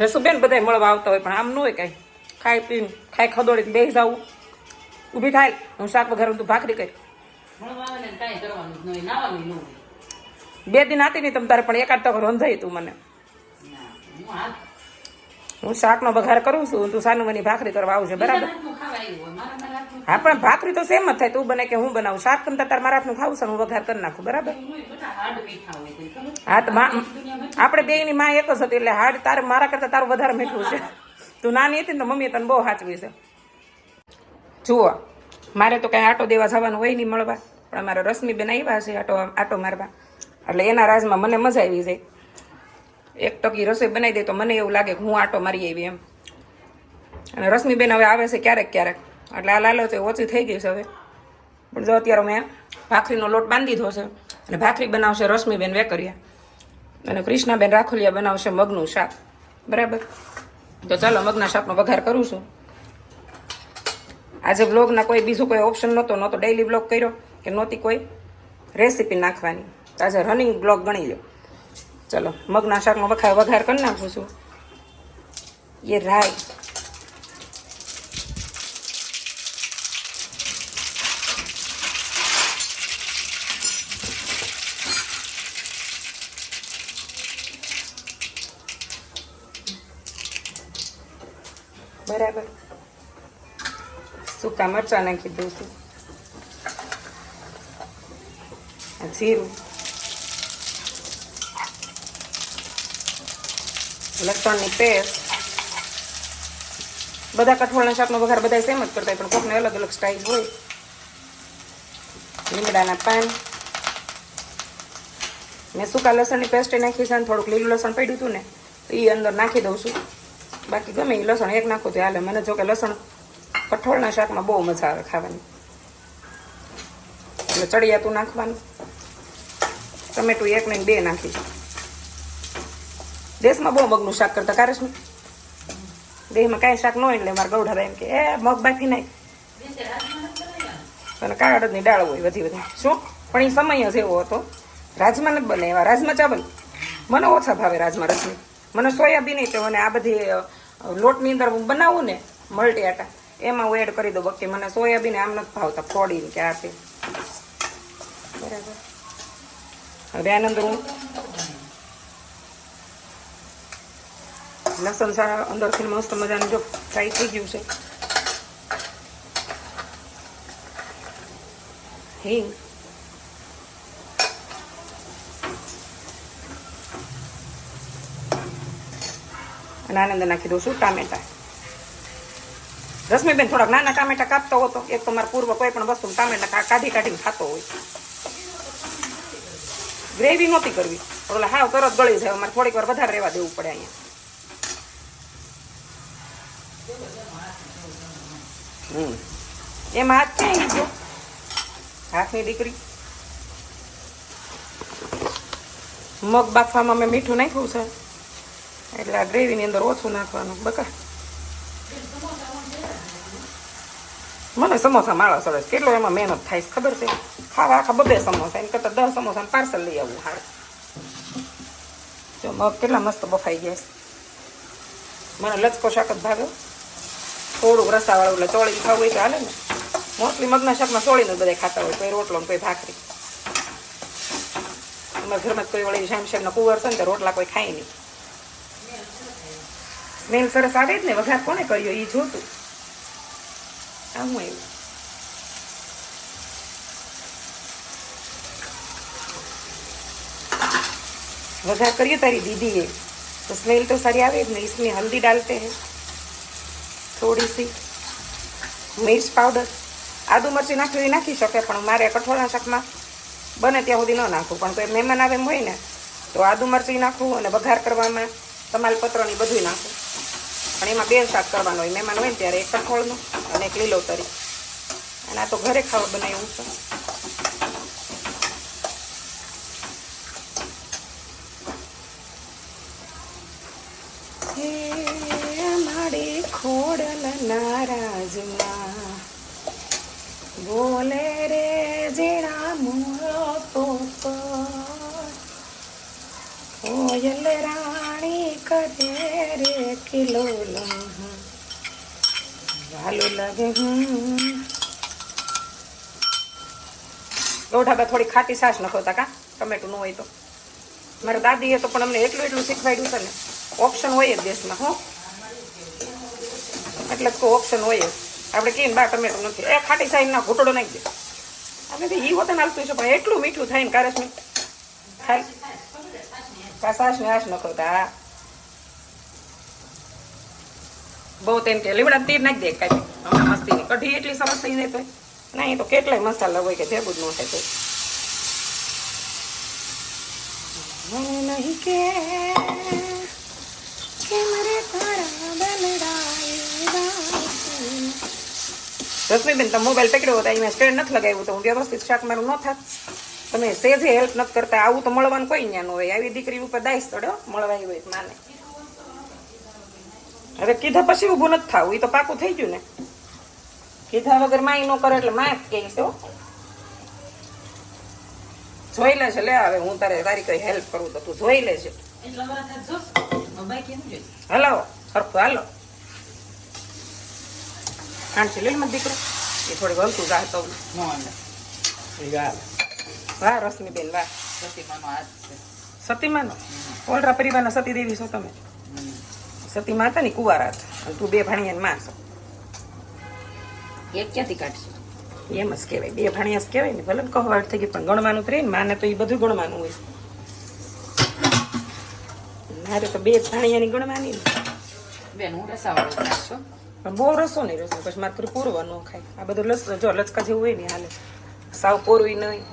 જસુબેન બધા મળવા આવતા હોય પણ આમ ન હોય કાંઈ. ખાઈ પીને ખાઈ ખદોડી બે જાવું ઊભી થાય હું શાક વઘારું તું ભાખરી કરી. બે દિન હતી નહીં તમ તારે પણ એકાદ તક રંધાય તું મને. હું શાકનો વઘાર કરું છું તું સાનુમની ભાખરી કરવા આવશે બરાબર? મારા મારા હા પણ ભાખરી તો સેમ જ થાય તું બને કે હું બનાવું શાક કમતા તાર મારા હાથનું ખાવું છે હું વઘાર કરી નાખું બરાબર? હા તો આપણે બે બેયની માં એક જ હતી એટલે હાડ તારે મારા કરતાં તારું વધારે મીઠું છે. તું નાની હતી ને તો મમ્મીએ તને બહુ સાચવી છે. જુઓ મારે તો કાંઈ આટો દેવા જવાનું હોય નહીં મળવા પણ અમારા રશ્મિબેન આવ્યા છે આટો આટો મારવા. એટલે એના રાજમાં મને મજા આવી જાય. એક ટકી રસોઈ બનાવી દે તો મને એવું લાગે કે હું આટો મારી આવી એમ. અને રશ્મિબેન હવે આવે છે ક્યારેક ક્યારેક. એટલે આ લાલો તો ઓછી થઈ ગઈ છે હવે. પણ જો અત્યારે મેં ભાખરીનો લોટ બાંધી દીધો છે અને ભાખરી બનાવશે રશ્મિબેન વેકરિયા. અને કૃષ્ણાબેન રાખોલિયા બનાવશે મગનું શાક. બરાબર? તો ચાલો મગના શાકનો વઘાર કરું છું. આજે બ્લોગના કોઈ બીજું કોઈ ઓપ્શન નહોતો નહોતો ડેઈલી બ્લોગ કર્યો કે નહોતી કોઈ રેસીપી નાખવાની. આજે રનિંગ બ્લોગ ગણી લો ચલો, મગના શાકનો વઘાર વઘાર કરી નાખું છું. એ રાય બરાબર. સૂકા મરચાં નાખી દઉં છું જીરું. લસણની પેસ્ટ બધા કઠોળના શાકનો વઘાર બધા સેમ જ કરતા હોય, પણ કોકને અલગ અલગ સ્ટાઇલ હોય. લીમડાના પાન. મેં સૂકા લસણની પેસ્ટ નાખી છે અને થોડુંક લીલું લસણ પડ્યું હતું ને, તો એ અંદર નાખી દઉં છું. બાકી ગમે એ લસણ એક નાખું તો હાલે. મને જો કે લસણ કઠોળના શાકમાં બહુ મજા આવે ખાવાની. એટલે ચડિયાતું નાખવાનું. ટમેટું એક ને બે નાખી. દેશમાં બહુ મગનું શાક કરતા કારસ ને દેહમાં કાંઈ શાક ન હોય એટલે મારા ગૌઢા એમ કે, એ, મગ બાકી નાખ. અને કાળા અડદની દાળ હોય બધી બધી. શું? પણ એ સમય જ એવો હતો. રાજમા નથી બને એવા. રાજમા ચાવલ. મને ઓછા ભાવે રાજમા રસની. મને સોયાબીન નહીં મને આ બધી લોટની અંદર હું બનાવું ને મલ્ટી આટા, એમાં હું એડ કરી દઉં બાકી મને સોયાબીન આમ નથી ભાવતા. ફોડીને કે આ બરાબર. હવે આનંદ હું લસણ, સારા અંદરથી મસ્ત મજાનું જો ફ્રાય થઈ ગયું છે. હિંગ અને આનંદ નાખી દઉં છું ટામેટા. રશ્મિબેન થોડાક નાના ટામેટા કાપતો હતો. એક તો મારા પૂર્વ કોઈ પણ વસ્તુ ટામેટા કાઢી કાઢીને ખાતો હોય. ગ્રેવી નહોતી કરવી. ઓલા હાવ તરત ગળી જાય. મારે થોડીક વાર વધારે રહેવા દેવું પડે અહીંયા. હમ. એમાં હાથ હાથની દીકરી. મગ બાફવામાં મેં મીઠું નાખ્યું છે. એટલે આ ગ્રેવીની અંદર ઓછું નાખવાનું. બકા. મને સમોસા માળા સરસ. કેટલો એમાં મહેનત થાય ખબર છે? ખાવા આખા બબે સમોસા. એમ કરતાં દસ સમોસા પાર્સલ લઈ આવવું હાર. જો મગ કેટલા મસ્ત બફાઈ ગયા મને લચકો શાક જ ભાવે. થોડુંક રસાવાળું એટલે ચોળી ખાવું હોય તો હાલે ને મોસ્ટલી મગના શાકમાં ચોળીને જ બધા ખાતા હોય કોઈ રોટલો ને કોઈ ભાખરી અમારા ઘરમાં તો કોઈ વળી શામ શામના કુંવર છે ને તો રોટલા કોઈ ખાય નહીં સ્મેલ સરસ આવે જ ને વઘાર કોને કર્યો એ જોતું આ હું એવું वघार करिए तारी दीदी है तो स्मेल तो सारी आवे ना इसमें हल्दी डालते हैं થોડી સી મિર્ચ પાવડર. આદુ મરચી નાખવી નાખી શકે, પણ મારે કઠોળના શાકમાં બને ત્યાં સુધી ન નાખવું. પણ કોઈ મહેમાન આવે એમ હોય ને, તો આદુ મરચી નાખવું અને બઘાર કરવામાં તમાલપત્રની બધું નાખવું પણ એમાં બે શાક કરવાનું હોય. મહેમાન હોય ને ત્યારે એક કઠોળનું અને એક લીલો તરી. અને આ તો ઘરે ખાવા બનાવ્યું છે. અમારી ખોડલ નારાજમાં. બોલે રે જેણા મોરો પોપ. કોયલ રાણી કરે રે કિલો વાલું લાગે હું ગૌઠાબા થોડી ખાટી સાસ નખોતા કા? ટમેટું ન હોય તો. મારા દાદીએ તો પણ અમને એટલું એટલું શીખવાડ્યું છે ને. ઓપ્શન હોય જ દેશમાં, હો. એટલે લગતું ઓપ્શન હોય આપણે કહીએ બા ટમેટું નથી. એ ખાટી સાઈડ ના ઘૂંટડો નાખી દે. આપણે તો ઈ હોતે નાલતું છે પણ એટલું મીઠું થાય ને કારસ મીઠું તા બહુ તેમ કે લીમડા તીર નાખી દે કાંઈ. કઢી એટલી સરસ થઈ જાય તો ના, એ તો કેટલાય મસાલા હોય કે ભેગું જ થાય તો નહીં કે તારા બલડાય રશ્મિબેન તમે મોબાઈલ પકડ્યો હતા અહીંયા સ્ટેન્ડ નથી લગાવ્યું તો હું વ્યવસ્થિત શાક મારું ન થાત. તમે સેજે હેલ્પ નથી કરતા. આવું તો મળવાનું કોઈ ન્યા ન હોય. આવી દીકરી ઉપર દાઈશ તડ્યો મળવા આવી હોય માને. હવે કીધા પછી ઊભું નથી થવું. એ તો પાકું થઈ ગયું ને. કીધા વગર માય ન કરે એટલે માય જ કહે છે જોઈ લે છે લે હવે હું તારે તારી કઈ હેલ્પ કરું તો તું જોઈ લે છે? હલાવો સરખું હાલો. આણસી લઈ મને દીકરો. એ થોડી વળતું જાય તો. વાહ રશ્મિ બેન વાહ સતીમાનો હાથ છે. સતીમાનો? ઓલરા પરિવારના સતી દેવી છો તમે. સતી માતા ની કુવારા હતા. અને તું બે ભાણિયાની માં છો. એક ક્યાંથી કાઢશે? એમ જ કહેવાય. બે ભાણિયા જ કહેવાય ને ભલે ને કહેવાય થઈ ગઈ પણ ગણવાનું તો રહે ને માને તો એ બધું ગણવાનું હોય. મારે તો બે ભાણિયાની ગણવાની બેન હું રસાવાળું પણ બહુ રસો નહીં રસો પછી મારે થોડી પૂરવા ન ખાય. આ બધું લસ જો લચકા જેવું હોય ને હાલે. સાવ પોરવી નહીં.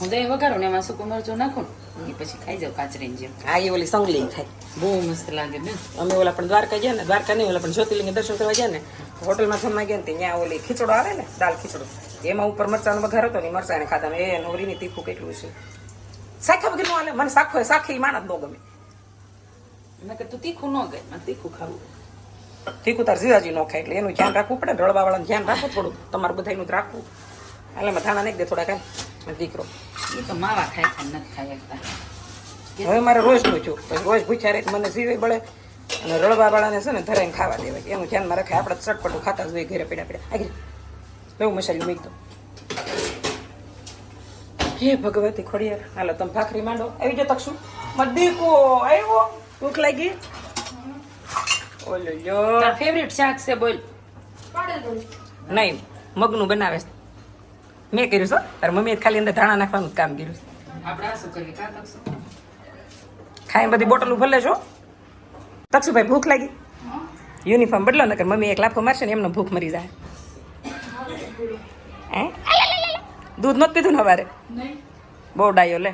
હું દહીં વઘારું ને એમાં સૂકું મરચું નાખું ને પછી ખાઈ જાઉં કાચરીની જેમ હા એ ઓલી સંગલી થાય બહુ મસ્ત લાગે ને. અમે ઓલા પણ દ્વારકા ગયા ને દ્વારકા નહીં ઓલા પણ જ્યોતિર્લિંગ દર્શન કરવા ગયા ને હોટલમાં જમવા ગયા ને ત્યાં ઓલી ખીચડો આવે ને દાલ ખીચડો એમાં ઉપર મરચાનો વઘાર હતો ને મરચા મરચાને ખાતા એ નવરીની તીખું કેટલું છે. સાખા નો હાલે મને સાખો સાખી માણસ ન ગમે. મેં કે તું તીખું ન ગઈ મને તીખું ખાવું. તીખું તાર જીજાજી નો ખાય. એટલે એનું ધ્યાન રાખવું પડે ને રળવા વાળાનું ધ્યાન રાખો થોડું તમારું બધાનું જ રાખવું. એટલે એમાં ધાણા નાખી દે થોડા કાંઈ દીકરો. એ તો માવા ખાય છે નથી ખાય હવે મારે રોજ પૂછ્યું. પછી રોજ પૂછ્યા રહે મને જીવે બળે. અને રળવા વાળાને છે ને ધરાઈને ખાવા દેવાય. એનું ધ્યાન મારે ખાય આપણે ચટપટું ખાતા જોઈએ ઘરે પીડા પીડા આગળ લેવું મસાલું મૂકી દો. હે ભગવતી ખોડિયાર. હાલો તમે ભાખરી માંડો. આવી જાઓ તકશું. મદીકો આવ્યો. ભૂખ લાગી. તાર ફેવરેટ શાક છે બોલ. નહીં મગનું બનાવે છે. મેં કર્યું છે તાર મમ્મીએ ખાલી અંદર ધાણા નાખવાનું કામ કર્યું છે. ખાઈ બધી બોટલ ભલે છો તક્ષુભાઈ ભૂખ લાગી. યુનિફોર્મ બદલો નકર મમ્મી એક લાફો મારશે ને એમને ભૂખ મરી જાય. હે દૂધ નથી પીધું ને સવારે બહુ ડાયો લે.